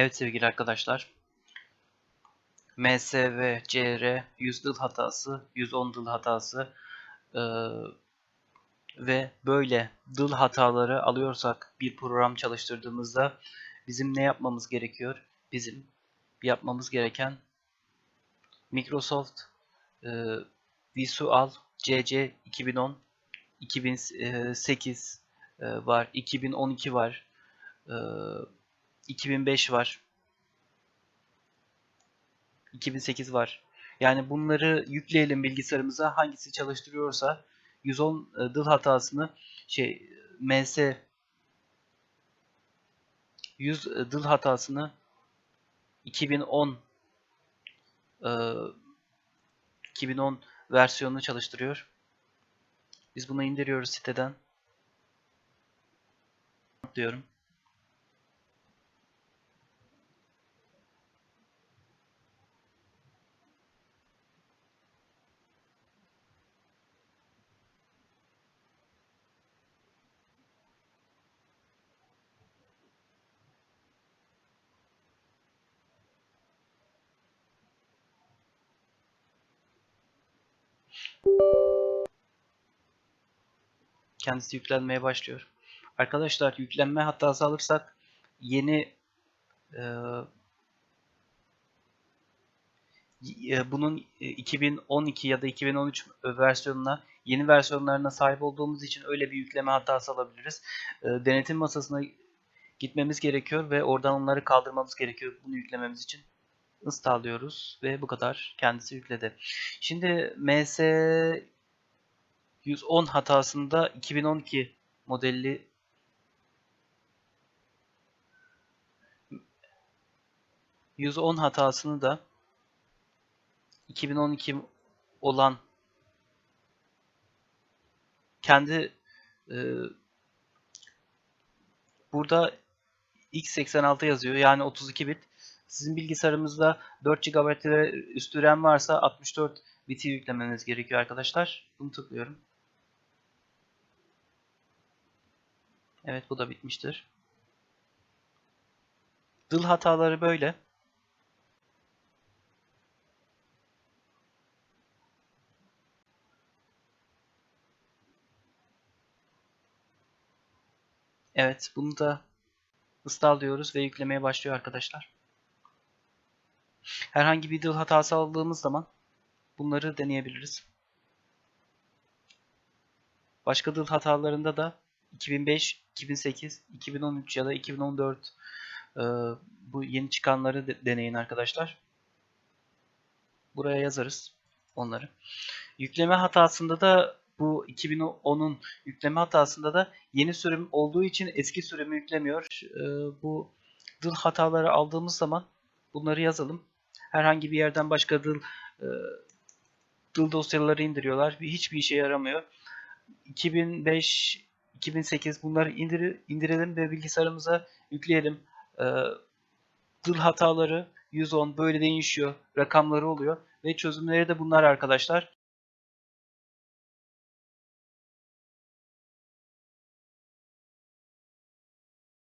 Evet sevgili arkadaşlar. MSV, CR, 100 dıl hatası, 110 dıl hatası eee, ve böyle dıl hataları alıyorsak bir program çalıştırdığımızda bizim ne yapmamız gerekiyor? Bizim yapmamız gereken Microsoft eee, Visual CC 2010, 2008 eee, var, 2012 var, eee, 2005 var. 2008 var. Yani bunları yükleyelim bilgisayarımıza. Hangisi çalıştırıyorsa 110 e, dıl hatasını şey MS 100 e, dıl hatasını 2010 e, 2010 versiyonunu çalıştırıyor. Biz bunu indiriyoruz siteden. diyorum. Kendisi yüklenmeye başlıyor. Arkadaşlar yüklenme hatası alırsak yeni e, e, bunun e, 2012 ya da 2013 versiyonuna yeni versiyonlarına sahip olduğumuz için öyle bir yükleme hatası alabiliriz. E, denetim masasına gitmemiz gerekiyor ve oradan onları kaldırmamız gerekiyor bunu yüklememiz için. Install diyoruz ve bu kadar kendisi yükledi. Şimdi MS 110 hatasında 2012 modelli %10 hatasını da 2012 olan kendi e, burada x86 yazıyor yani 32 bit. Sizin bilgisayarınızda 4 GB üstü RAM varsa 64 biti yüklemeniz gerekiyor arkadaşlar. Bunu tıklıyorum. Evet bu da bitmiştir. Dıl hataları böyle. Evet bunu da install diyoruz ve yüklemeye başlıyor arkadaşlar. Herhangi bir dıl hatası aldığımız zaman bunları deneyebiliriz. Başka dıl hatalarında da 2005, 2008, 2013 ya da 2014 e, bu yeni çıkanları de- deneyin arkadaşlar. Buraya yazarız onları. Yükleme hatasında da bu 2010'un yükleme hatasında da yeni sürüm olduğu için eski sürümü yüklemiyor. E, bu dıl hataları aldığımız zaman bunları yazalım. Herhangi bir yerden başka dıl e, dıl dosyaları indiriyorlar. Bir- Hiçbir işe yaramıyor. 2005, 2008 bunları indir, indirelim ve bilgisayarımıza yükleyelim. Ee, dıl hataları 110 böyle değişiyor. Rakamları oluyor ve çözümleri de bunlar arkadaşlar.